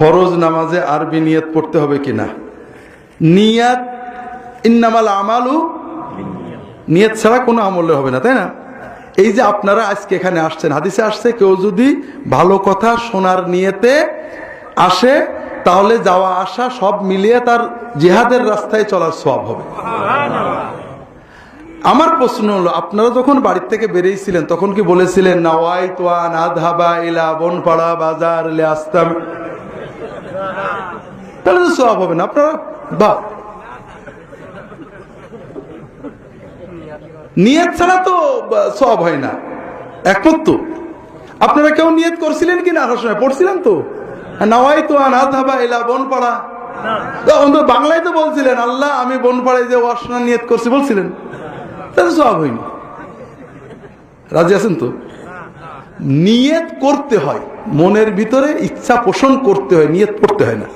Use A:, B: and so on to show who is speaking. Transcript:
A: ফরজ নামাজে আরবি নিয়ত পড়তে হবে কিনা? নিয়াত ইন্নামাল আমালু নিয়ত ছাড়া কোনো আমলে হবে না, তাই না? এই যে আপনারা আজকে এখানে আসছেন, হাদিসে আসছে, কেউ যদি ভালো কথা শোনার নিয়েতে আসে, তাহলে যাওয়া আসা সব মিলিয়ে তার জেহাদের রাস্তায় চলার সব হবে। আমার প্রশ্ন হলো, আপনারা যখন বাড়ির থেকে বেরিয়েছিলেন, তখন কি বলেছিলেন নাওয়াই তোয়ান আধাবা ইলা বনপাড়া বাজার লে আসতাম তাহলে তো সব হবে না, আপনারা বা নিয়ত ছাড়া তো সব হয় না। একমত তো। আপনারা কেউ নিয়ত করছিলেন কি না? আসার সময় পড়ছিলেন তো? নাওয়াই তো আধাবা ইলা বনপাড়া। বাংলায় তো বলছিলেন, আল্লাহ আমি বনপাড়ায় যে ওয়াসনা নিয়ত করছি বলছিলেন। তাহলে সব হয়নি। রাজি আছেন তো? নিয়ত করতে হয়, মনের ভিতরে ইচ্ছা পোষণ করতে হয়, নিয়ত পড়তে হয় না।